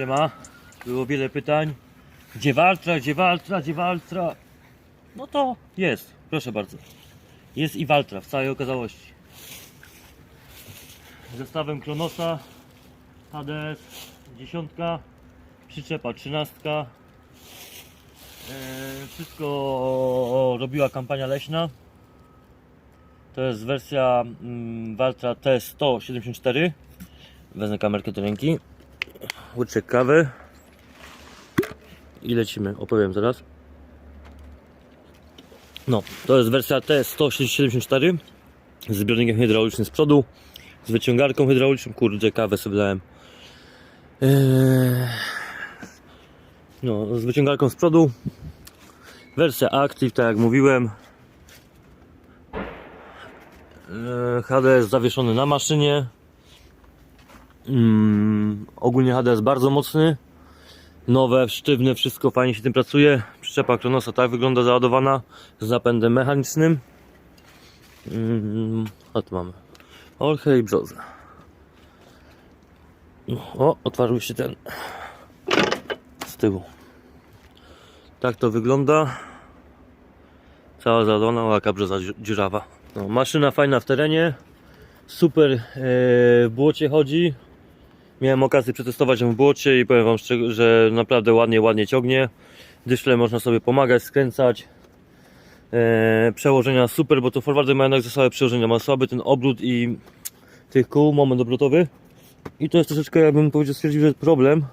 Siema, było wiele pytań. Gdzie Waltra, gdzie Waltra, gdzie Waltra? No to jest, proszę bardzo. Jest i Waltra w całej okazałości. Zestawem Kronosa, HDS, dziesiątka, przyczepa trzynastka. E, wszystko robiła kampania leśna. To jest wersja mm, Waltra T174. Wezmę kamerkę do ręki łyczek kawy i lecimy, opowiem zaraz. No, to jest wersja T174 z zbiornikiem hydraulicznym z przodu, z wyciągarką hydrauliczną, kurde kawę sobie dałem. Eee, No, z wyciągarką z przodu. Wersja Active, tak jak mówiłem. Eee, HDS zawieszony na maszynie. Mm, ogólnie HDS bardzo mocny. Nowe, sztywne, wszystko fajnie się tym pracuje. Przyczepa Kronosa tak wygląda załadowana z napędem mechanicznym. Mm, a tu mamy Olchę i brzozę. O, otwarł się ten z tyłu. Tak to wygląda. Cała załadowana, o, jaka brzoza dzi- dziurawa. No, maszyna fajna w terenie. Super e, w błocie chodzi. Miałem okazję przetestować ją w błocie i powiem Wam, że naprawdę ładnie, ładnie ciągnie. Dyszle można sobie pomagać, skręcać. E, przełożenia super, bo to forwardy mają jednak słabe przełożenia. Ma słaby ten obrót i tych kół, moment obrotowy. I to jest troszeczkę, jakbym powiedział, stwierdził, że problem.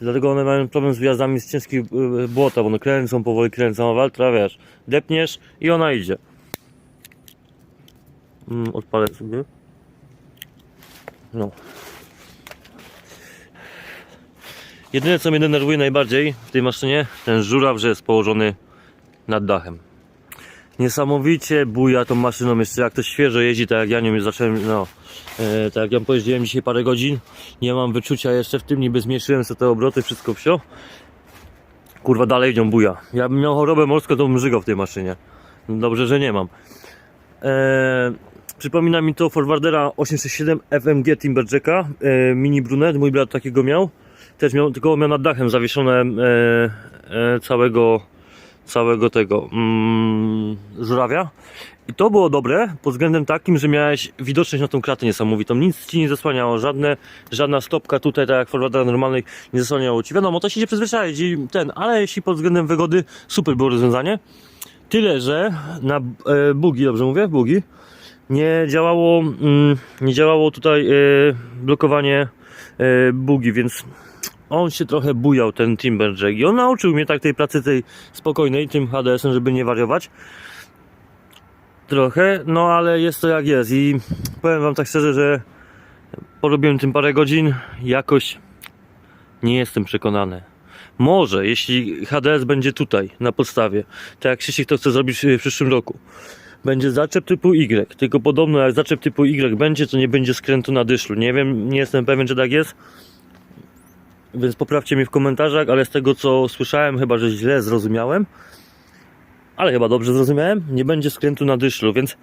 Dlatego one mają problem z wjazdami z ciężkich e, błota, bo one kręcą, powoli kręcą, a Waltra, wiesz, depniesz i ona idzie. Mm, odpalę sobie. No. Jedyne co mnie denerwuje najbardziej w tej maszynie, ten żuraw, że jest położony nad dachem. Niesamowicie buja tą maszyną, jeszcze jak to świeżo jeździ, tak jak ja nią zacząłem, no, e, tak jak ja pojeździłem dzisiaj parę godzin, nie mam wyczucia jeszcze w tym, niby zmniejszyłem sobie te obroty, wszystko wsio. Kurwa, dalej nią buja. Ja bym miał chorobę morską, to bym w tej maszynie. Dobrze, że nie mam. E, przypomina mi to Forwardera 867 FMG Timberjacka e, Mini Brunet, mój brat takiego miał. Też miał, tylko miał nad dachem zawieszone e, e, całego całego tego mm, żurawia. I to było dobre pod względem takim, że miałeś widoczność na tą kratę niesamowitą. Nic ci nie zasłaniało, żadne, żadna stopka tutaj, tak jak Forwardera normalnej, nie zasłaniało ci. Wiadomo, to się idzie przyzwyczaić i ten, ale jeśli pod względem wygody, super było rozwiązanie. Tyle, że na e, bugi, dobrze mówię? Bugi. Nie działało, mm, nie działało tutaj e, blokowanie e, bugi, więc on się trochę bujał, ten Timberjack. I on nauczył mnie tak tej pracy tej spokojnej, tym HDS-em, żeby nie wariować. Trochę, no ale jest to jak jest. I powiem Wam tak szczerze, że porobiłem tym parę godzin, jakoś nie jestem przekonany. Może, jeśli HDS będzie tutaj, na podstawie, tak jak Krzysiek to chce zrobić w przyszłym roku, będzie zaczep typu Y, tylko podobno jak zaczep typu Y będzie, to nie będzie skrętu na dyszlu. Nie wiem, nie jestem pewien, czy tak jest, więc poprawcie mnie w komentarzach, ale z tego co słyszałem, chyba że źle zrozumiałem, ale chyba dobrze zrozumiałem, nie będzie skrętu na dyszlu, więc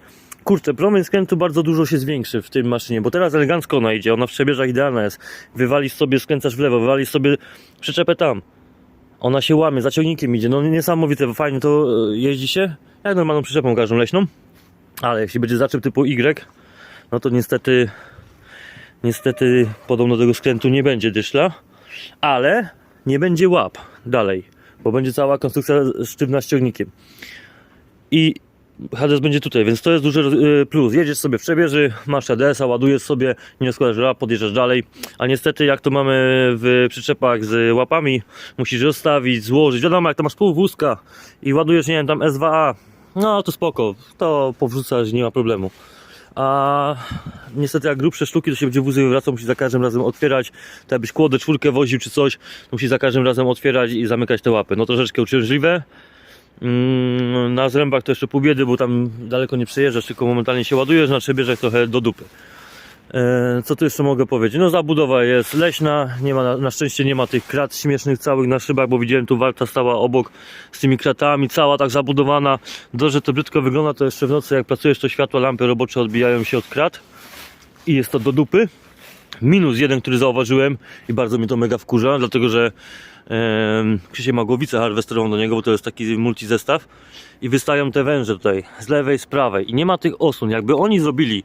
kurczę, promień skrętu bardzo dużo się zwiększy w tej maszynie, bo teraz elegancko ona idzie, ona w przebieżach idealna jest. Wywalisz sobie, skręcasz w lewo, wywalisz sobie przyczepę tam. Ona się łamie, za ciągnikiem idzie, no niesamowite, fajnie to e, jeździ się, jak normalną przyczepą każdą leśną, ale jeśli będzie zaczep typu Y, no to niestety, niestety podobno tego skrętu nie będzie dyszla, ale nie będzie łap dalej, bo będzie cała konstrukcja sztywna z ciągnikiem. I HDS będzie tutaj, więc to jest duży y, plus. Jedziesz sobie w przebieży, masz HDS-a, ładujesz sobie, nie składasz łap, podjeżdżasz dalej. A niestety, jak to mamy w przyczepach z łapami, musisz rozstawić, złożyć. Wiadomo, jak to masz pół wózka i ładujesz, nie wiem, tam S2A, no to spoko, to powrzucasz, nie ma problemu. A niestety, jak grubsze sztuki, to się będzie wózek wracał, musi za każdym razem otwierać. Tak jakbyś kłodę czwórkę woził czy coś, musi za każdym razem otwierać i zamykać te łapy. No troszeczkę uciążliwe. Mm, Na zrębach to jeszcze pół biedy, bo tam daleko nie przejeżdżasz, tylko momentalnie się ładujesz, na trzebieżach trochę do dupy. E, co tu jeszcze mogę powiedzieć? No zabudowa jest leśna, nie ma, na, szczęście nie ma tych krat śmiesznych całych na szybach, bo widziałem tu warta stała obok z tymi kratami, cała tak zabudowana. Do, że to brzydko wygląda, to jeszcze w nocy jak pracujesz, to światła, lampy robocze odbijają się od krat i jest to do dupy. Minus jeden, który zauważyłem i bardzo mnie to mega wkurza, dlatego że Krzysiek ma głowicę harwesterową do niego, bo to jest taki multizestaw i wystają te węże tutaj z lewej, z prawej i nie ma tych osłon. Jakby oni zrobili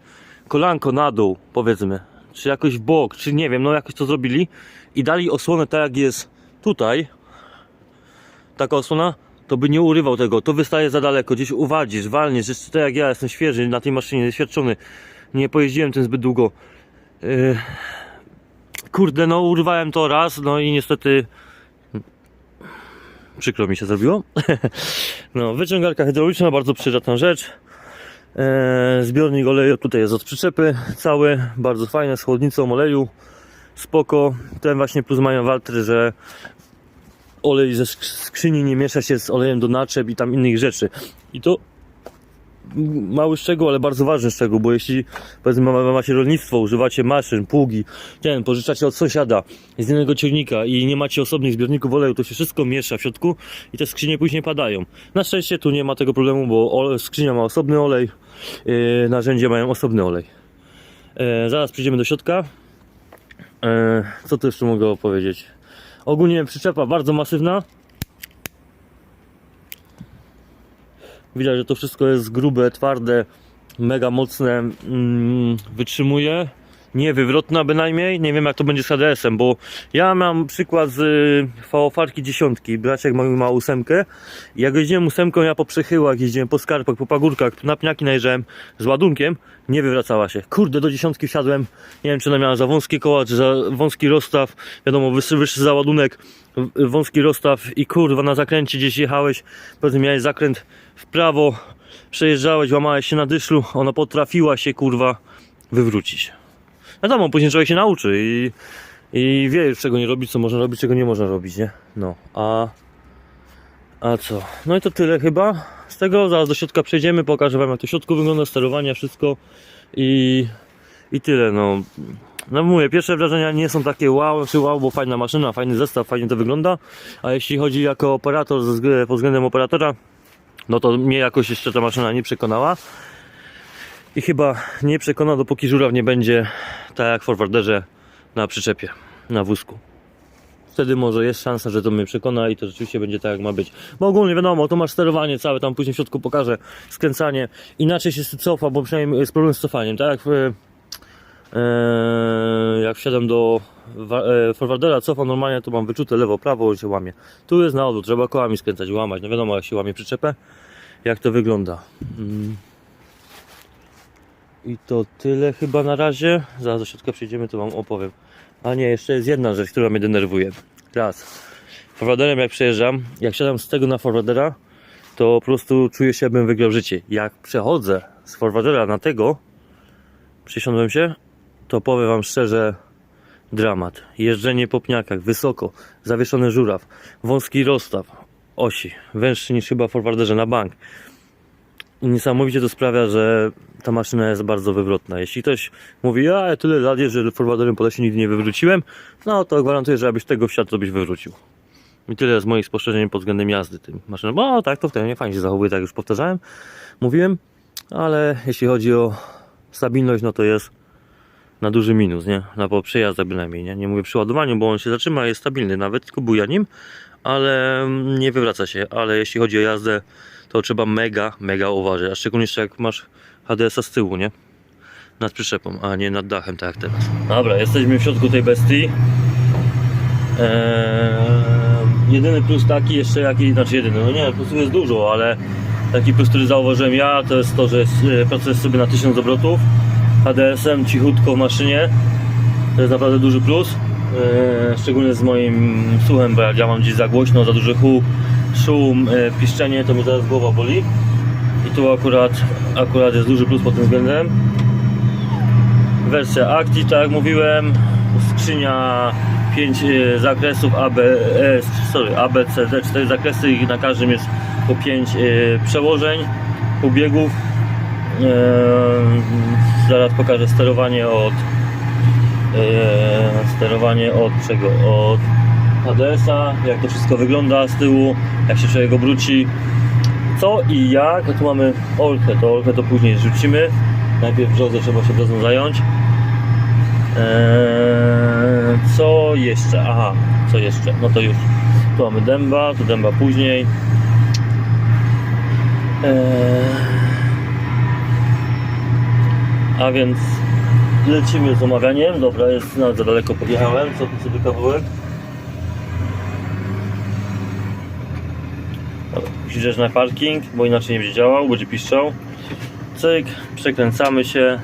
kolanko na dół, powiedzmy, czy jakoś w bok, czy nie wiem, no jakoś to zrobili i dali osłonę tak jak jest tutaj, taka osłona, to by nie urywał tego, to wystaje za daleko, gdzieś uwadzisz, walniesz, jeszcze tak jak ja jestem świeży na tej maszynie, doświadczony, nie pojeździłem tym zbyt długo. Yy, kurde, no urwałem to raz, no i niestety przykro mi się zrobiło. no, wyciągarka hydrauliczna, bardzo przydatna rzecz. Eee, zbiornik oleju tutaj jest od przyczepy cały, bardzo fajny, z chłodnicą oleju, spoko. Ten właśnie plus mają waltry, że olej ze sk- skrzyni nie miesza się z olejem do naczep i tam innych rzeczy. I to mały szczegół, ale bardzo ważny szczegół, bo jeśli powiedzmy ma- macie rolnictwo, używacie maszyn, pługi, ten, pożyczacie od sąsiada z innego ciągnika i nie macie osobnych zbiorników oleju, to się wszystko miesza w środku i te skrzynie później padają. Na szczęście tu nie ma tego problemu, bo ole- skrzynia ma osobny olej, yy, mają osobny olej. E, zaraz przejdziemy do środka. E, co tu jeszcze mogę opowiedzieć? Ogólnie przyczepa bardzo masywna. Widać, że to wszystko jest grube, twarde, mega mocne, mm, wytrzymuje. Nie wywrotna bynajmniej, nie wiem jak to będzie z HDS-em, bo ja mam przykład z y, VO-farki dziesiątki, braciak ma, ma ósemkę. Jak jeździłem ósemką, ja po przechyłach jeździłem, po skarpach, po pagórkach, na pniaki najeżdżałem z ładunkiem, nie wywracała się. Kurde, do dziesiątki wsiadłem, nie wiem czy ona miała za wąskie koła, czy za wąski rozstaw, wiadomo, wyższy, wyższy załadunek, wąski rozstaw i kurwa na zakręcie gdzieś jechałeś, powiedzmy miałeś zakręt w prawo, przejeżdżałeś, łamałeś się na dyszlu, ona potrafiła się kurwa wywrócić. Wiadomo, później człowiek się nauczy i, i wie już czego nie robić, co można robić, czego nie można robić, nie? No, a... A co? No i to tyle chyba. Z tego zaraz do środka przejdziemy, pokażę wam jak to środku wygląda, sterowanie, wszystko i... I tyle, no. No mówię, pierwsze wrażenia nie są takie wow, czy wow, bo fajna maszyna, fajny zestaw, fajnie to wygląda. A jeśli chodzi jako operator, pod względem operatora, no to mnie jakoś jeszcze ta maszyna nie przekonała. I chyba nie przekona, dopóki żuraw nie będzie tak jak forwarderze na przyczepie, na wózku. Wtedy może jest szansa, że to mnie przekona i to rzeczywiście będzie tak jak ma być. Bo ogólnie wiadomo, to masz sterowanie całe, tam później w środku pokażę, skręcanie. Inaczej się cofa, bo przynajmniej jest problem z cofaniem. Tak jak w, e, jak wsiadam do e, forwardera, cofam normalnie, to mam wyczute lewo, prawo, się łamie. Tu jest na odwrót, trzeba kołami skręcać, łamać. No wiadomo, jak się łamie przyczepę, jak to wygląda. Mm. I to tyle chyba na razie. Zaraz do środka przyjdziemy, to wam opowiem. A nie, jeszcze jest jedna rzecz, która mnie denerwuje. Raz. Forwarderem jak przejeżdżam, jak siadam z tego na forwardera, to po prostu czuję się, jakbym wygrał życie. Jak przechodzę z forwardera na tego, przysiądłem się, to powiem wam szczerze, dramat. Jeżdżenie po pniakach, wysoko, zawieszony żuraw, wąski rozstaw, osi, węższy niż chyba forwarderze na bank. I niesamowicie to sprawia, że ta maszyna jest bardzo wywrotna. Jeśli ktoś mówi, ja ja tyle lat jeżdżę forwarderem po lesie nigdy nie wywróciłem, no to gwarantuję, że abyś tego wsiadł, to byś wywrócił. I tyle z moich spostrzeżeń pod względem jazdy tym maszyną. Bo tak, to wtedy nie fajnie się zachowuje, tak już powtarzałem, mówiłem, ale jeśli chodzi o stabilność, no to jest na duży minus, nie? Na po przejazdach bynajmniej, nie? Nie mówię przy ładowaniu, bo on się zatrzyma, jest stabilny, nawet tylko buja nim, ale mm, nie wywraca się. Ale jeśli chodzi o jazdę, to trzeba mega, mega uważać, a szczególnie jeszcze jak masz HDS-a z tyłu, nie? Nad przyczepą, a nie nad dachem, tak jak teraz. Dobra, jesteśmy w środku tej bestii. Eee, jedyny plus taki jeszcze jaki, znaczy jedyny, no nie, plusów jest dużo, ale taki plus, który zauważyłem ja, to jest to, że e, pracujesz sobie na 1000 obrotów HDS-em, cichutko w maszynie. To jest naprawdę duży plus. Eee, szczególnie z moim słuchem, bo jak ja mam gdzieś za głośno, za duży huk, szum, e, piszczenie, to mi teraz głowa boli. I tu akurat, akurat jest duży plus pod tym względem. Wersja Active, tak jak mówiłem, skrzynia 5 zakresów AB, e, sorry, ABCD, 4 zakresy i na każdym jest po 5 przełożeń, półbiegów. E, zaraz pokażę sterowanie od e, sterowanie od czego? Od HDS-a, jak to wszystko wygląda z tyłu, jak się człowiek obróci, co i jak. A tu mamy Olkę, to Olkę to później rzucimy. Najpierw brzozę trzeba się brozą zająć. Eee, co jeszcze? Aha, co jeszcze? No to już. Tu mamy dęba, tu dęba później. Eee, a więc lecimy z omawianiem. Dobra, jest nawet za daleko podjechałem. Co tu sobie kawałek? Musisz na parking, bo inaczej nie będzie działał, będzie piszczał. Cyk, przekręcamy się.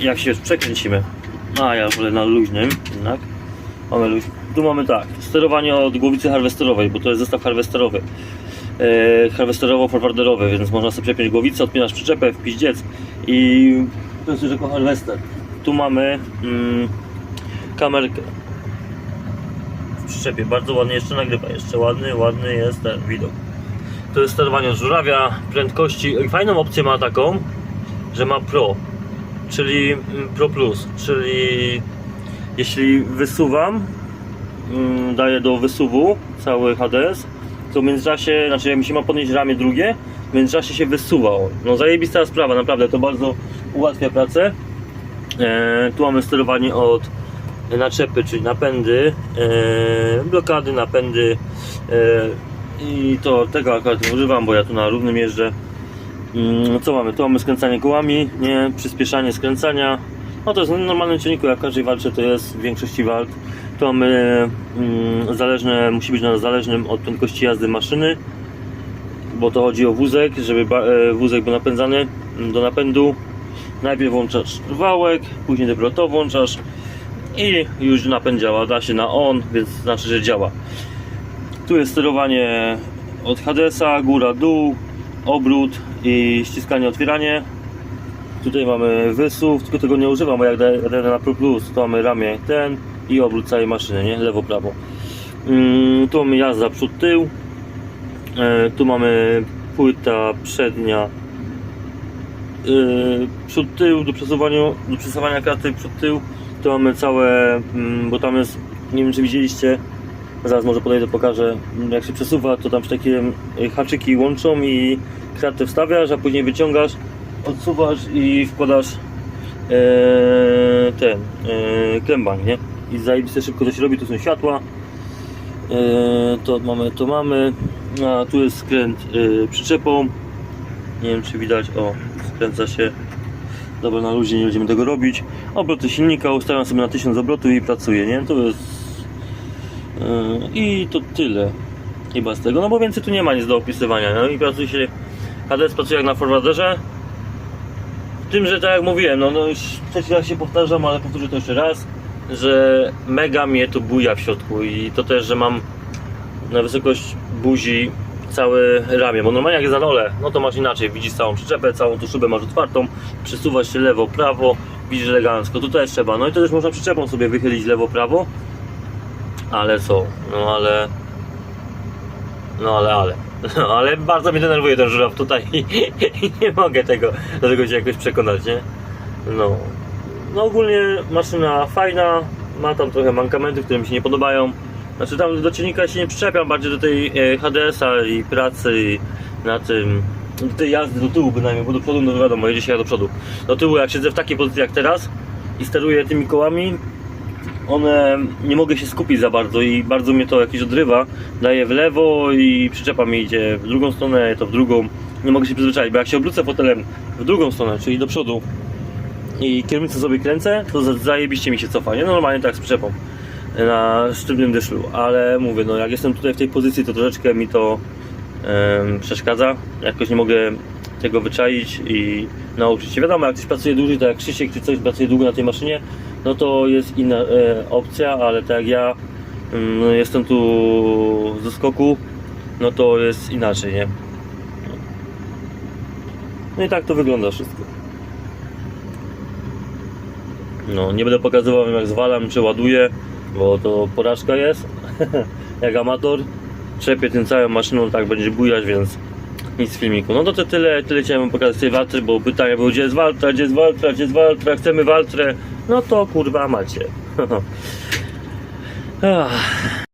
Jak się już przekręcimy. A ja wolę na luźnym jednak. Mamy luź. Tu mamy tak, sterowanie od głowicy harwesterowej, bo to jest zestaw harwesterowy. E, harwesterowo-forwarderowy, więc można sobie przepiąć głowicę, odpinasz przyczepę w piździec i to jest już jako harwester. Tu mamy mm, kamerkę przyczepie, bardzo ładnie jeszcze nagrywa, jeszcze ładny, ładny jest ten widok. To jest sterowanie od żurawia, prędkości fajną opcję ma taką, że ma Pro, czyli mm, Pro Plus, czyli jeśli wysuwam, mm, daję do wysuwu cały HDS, to w międzyczasie, znaczy jak mi się ma podnieść ramię drugie, w międzyczasie się wysuwał. No zajebista sprawa, naprawdę, to bardzo ułatwia pracę. E, tu mamy sterowanie od naczepy, czyli napędy, e, blokady, napędy e, i to tego akurat używam, bo ja tu na równym jeżdżę. Mm, Co mamy? Tu mamy skręcanie kołami, nie, przyspieszanie skręcania. No to jest w normalnym ciągniku, jak w każdej walce to jest w większości walk. Tu mamy mm, zależne, musi być na zależnym od prędkości jazdy maszyny, bo to chodzi o wózek, żeby e, wózek był napędzany do napędu. Najpierw włączasz wałek, później dopiero to włączasz i już napęd działa, da się na on, więc znaczy, że działa. Tu jest sterowanie od HDS-a, góra, dół, obrót i ściskanie, otwieranie. Tutaj mamy wysuw, tylko tego nie używam, bo jak daję na Pro Plus, to mamy ramię ten i obrót całej maszyny, nie? Lewo, prawo. Mm, tu mamy jazda przód, tył. E, tu mamy płyta przednia yy, przód, tył do przesuwania, do przesuwania kraty przód, tył. Mamy całe, mm, bo tam jest, nie wiem czy widzieliście, zaraz może podejdę, pokażę, jak się przesuwa, to tam się takie y, haczyki łączą i kratę wstawiasz, a później wyciągasz, odsuwasz i wkładasz e, ten e, klembank, nie? I zajebiste szybko to się robi, tu są światła. E, to mamy, to mamy. A tu jest skręt e, przyczepą. Nie wiem czy widać, o, skręca się. Dobra, na luzie nie będziemy tego robić. Obroty silnika ustawiam sobie na 1000 obrotów i pracuję, nie? To jest. e, I to tyle. Chyba z tego, no bo więcej tu nie ma nic do opisywania. No i pracuje się. HDS pracuje jak na forwarderze. Tym, że tak jak mówiłem, no, no już trzeci raz się powtarzam, ale powtórzę to jeszcze raz, że mega mnie to buja w środku i to też, że mam na wysokość buzi całe ramię, bo normalnie jak jest na dole, no to masz inaczej, widzisz całą przyczepę, całą tą szybę masz otwartą, przesuwasz się lewo, prawo, widzisz elegancko, tu też trzeba, no i to też można przyczepą sobie wychylić lewo, prawo, ale co, no ale, no ale, ale. No, ale bardzo mnie denerwuje ten żuraw tutaj i nie mogę tego, do tego się jakoś przekonać, nie? No. No ogólnie maszyna fajna, ma tam trochę mankamentów, które mi się nie podobają. Znaczy tam do ciągnika się nie przyczepiam, bardziej do tej e, HDS-a i pracy na tym, do tej jazdy do tyłu bynajmniej, bo do przodu no wiadomo, jedzie się ja do przodu. Do tyłu jak siedzę w takiej pozycji jak teraz i steruję tymi kołami, one nie mogę się skupić za bardzo i bardzo mnie to jakieś odrywa. Daję w lewo i przyczepa mi idzie w drugą stronę, to w drugą. Nie mogę się przyzwyczaić, bo jak się obrócę fotelem w drugą stronę, czyli do przodu i kierownicę sobie kręcę, to za- zajebiście mi się cofa, nie? Normalnie tak z przyczepą na sztywnym dyszlu, ale mówię, no jak jestem tutaj w tej pozycji, to troszeczkę mi to em, przeszkadza. Jakoś nie mogę tego wyczaić i nauczyć się. Wiadomo, jak ktoś pracuje dłużej, tak jak Krzysiek czy coś pracuje długo na tej maszynie, no to jest inna e, opcja, ale tak jak ja no, jestem tu ze skoku, no to jest inaczej, nie? No i tak to wygląda wszystko. No, nie będę pokazywał jak zwalam czy ładuję, bo to porażka jest. jak amator. Trzepię tym całą maszyną, tak będzie bujać, więc nic z filmiku. No to, tyle, tyle chciałem pokazać tej waltry, bo pytania były gdzie jest waltra, gdzie jest waltra, gdzie jest waltra, chcemy waltrę. no to kurwa macie.